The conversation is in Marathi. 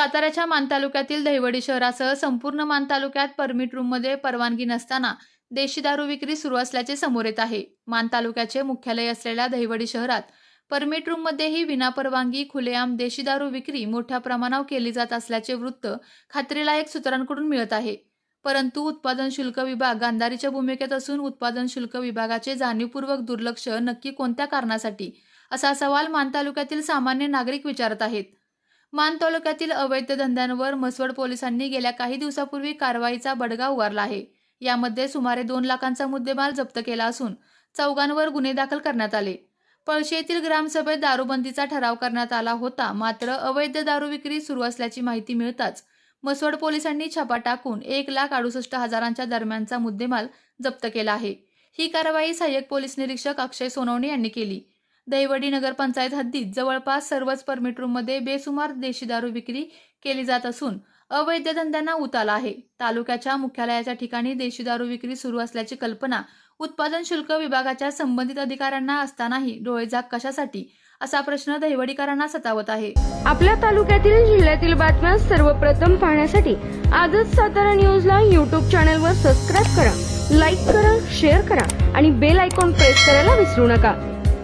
साताऱ्याच्या मान तालुक्यातील दहिवडी शहरासह संपूर्ण मान तालुक्यात परमिट रूममध्ये परवानगी नसताना देशी दारू विक्री सुरू असल्याचे समोर येत आहे. मान तालुक्याचे मुख्यालय असलेल्या दहिवडी शहरात परमिट रूममध्येही विनापरवानगी खुलेआम देशी दारू विक्री मोठ्या प्रमाणावर केली जात असल्याचे वृत्त खात्रीलायक सूत्रांकडून मिळत आहे. परंतु उत्पादन शुल्क विभाग गांधारीच्या भूमिकेत असून उत्पादन शुल्क विभागाचे जाणीवपूर्वक दुर्लक्ष नक्की कोणत्या कारणासाठी? असा सवाल मान तालुक्यातील सामान्य नागरिक विचारत आहेत. मान तालुक्यातील अवैध धंद्यांवर म्हसवड पोलिसांनी गेल्या काही दिवसापूर्वी कारवाईचा बडगा उगारला आहे. यामध्ये सुमारे दोन लाखांचा मुद्देमाल जप्त केला असून चौघांवर गुन्हे दाखल करण्यात आले. पळशी येथील ग्रामसभेत दारूबंदीचा ठराव करण्यात आला होता. मात्र अवैध दारू विक्री सुरू असल्याची माहिती मिळताच म्हसवड पोलिसांनी छापा टाकून एक लाख अडुसष्ट हजारांच्या दरम्यानचा मुद्देमाल जप्त केला आहे. ही कारवाई सहाय्यक पोलीस निरीक्षक अक्षय सोनवणे यांनी केली. दहिवडी नगरपंचायत हद्दीत जवळपास सर्वच परमिट रूममध्ये बेसुमार देशी दारू विक्री केली जात असून अवैध धंद्यांना उताला आहे. तालुक्याच्या मुख्यालयाच्या ठिकाणी देशी दारू विक्री सुरू असल्याची कल्पना उत्पादन शुल्क विभागाच्या संबंधित अधिकाऱ्यांना असतानाही डोळेजाग कशासाठी? असा प्रश्न दहिवडीकरांना सतावत आहे. आपल्या तालुक्यातील जिल्ह्यातील बातम्या सर्वप्रथम पाहण्यासाठी आजच सातारा न्यूजला यूट्यूब चॅनलवर सबस्क्राईब करा लाईक करा शेअर करा आणि बेल आयकॉन प्रेस करायला विसरू नका.